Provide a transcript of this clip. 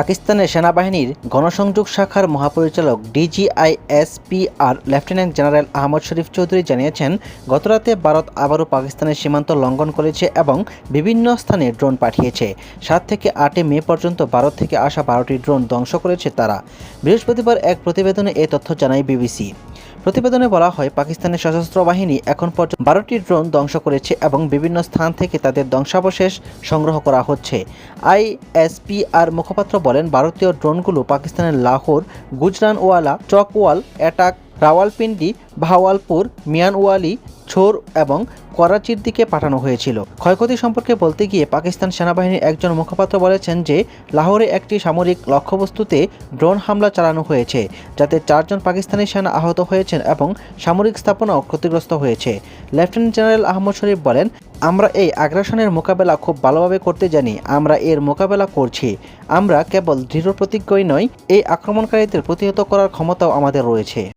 পাকিস্তানের সেনাবাহিনীর গণসংযোগ শাখার মহাপরিচালক DG ISPR lieutenant general Ahmed Sharif Chowdhury জানিয়েছেন, গতরাতে ভারত আবারও পাকিস্তানের সীমান্ত লঙ্ঘন করেছে এবং বিভিন্ন স্থানে ড্রোন পাঠিয়েছে। সাত থেকে আটই মে পর্যন্ত ভারত থেকে আসা বারোটি ড্রোন ধ্বংস করেছে তারা। বৃহস্পতিবার এক প্রতিবেদনে এ তথ্য জানায় বিবিসি। প্রতিবেদনে বলা হয় পাকিস্তানের সশস্ত্র বাহিনী এখন পর্যন্ত বারোটি ড্রোন ধ্বংস করেছে এবং বিভিন্ন স্থান থেকে তাদের ধ্বংসাবশেষ সংগ্রহ করা হচ্ছে। আইএসপিআর মুখপাত্র বলেন, ভারতীয় ড্রোনগুলো পাকিস্তানের লাহোর, গুজরানওয়ালা, চকওয়াল, অ্যাটাক রাওয়ালপিন্ডি, ভাওয়ালপুর, মিয়ানওয়ালি, ছোর এবং করাচির দিকে পাঠানো হয়েছিল। ক্ষয়ক্ষতি সম্পর্কে বলতে গিয়ে পাকিস্তান সেনাবাহিনীর একজন মুখপাত্র বলেছেন যে, লাহোরে একটি সামরিক লক্ষ্যবস্তুতে ড্রোন হামলা চালানো হয়েছে, যাতে চারজন পাকিস্তানি সেনা আহত হয়েছেন এবং সামরিক স্থাপনাও ক্ষতিগ্রস্ত হয়েছে। লেফটেন্যান্ট জেনারেল আহমদ শরীফ বলেন, আমরা এই আগ্রাসনের মোকাবেলা খুব ভালোভাবে করতে জানি, আমরা এর মোকাবেলা করছি। আমরা কেবল দৃঢ় প্রতিজ্ঞই নয় এই আক্রমণকারীদের প্রতিহত করার ক্ষমতাও আমাদের রয়েছে।